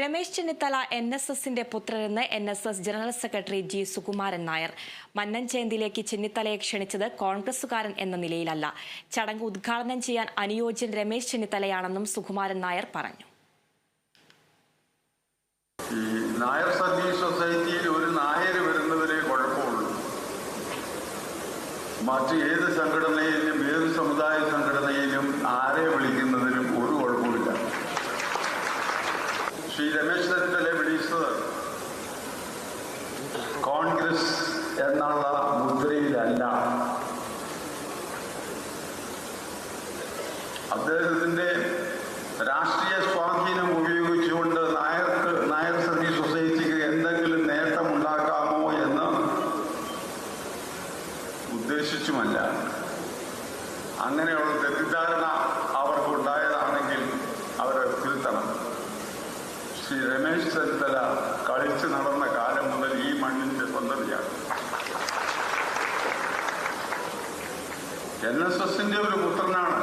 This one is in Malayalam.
രമേശ് ചെന്നിത്തല എൻ എസ് എസിന്റെ പുത്രരെന്ന് N S S general secretary G Sukumaran Nair. മന്നൻചേന്തിയിലേക്ക് ചെന്നിത്തലയെ ക്ഷണിച്ചത് കോൺഗ്രസുകാരൻ എന്ന നിലയിലല്ല. ചടങ്ങ് ഉദ്ഘാടനം ചെയ്യാൻ അനുയോജ്യൻ രമേശ് ചെന്നിത്തലയാണെന്നും സുകുമാരൻ നായർ പറഞ്ഞു. നായർ സൊസൈറ്റിയിൽ ഒരു നായർ ഏത് സമുദായ സംഘടനയിലും ആരെ വിളിക്കുന്നതിനും ഒരു കുഴപ്പമില്ല ശ്രീ രമേശ് ചെന്നിത്തല വിളിച്ചത്. കോൺഗ്രസ് എന്നുള്ള മുദ്രയിലല്ല. അദ്ദേഹത്തിന്റെ രാഷ്ട്രീയ സ്വാധീനം ഉപയോഗിച്ചുകൊണ്ട് നായർക്ക് നായർ സർവീസ് സൊസൈറ്റിക്ക് എന്തെങ്കിലും നേട്ടമുണ്ടാക്കാമോ എന്ന് ഉദ്ദേശിച്ചുമല്ല. അങ്ങനെയുള്ള തെറ്റിദ്ധാരണ ശ്രീ രമേശ് ചെന്നിത്തല കളിച്ചു നടന്ന കാലം മുതൽ ഈ മണ്ണിന്റെ സ്വന്തതിയാണ്. എൻ എസ് എസിന്റെ ഒരു പുത്രനാണ്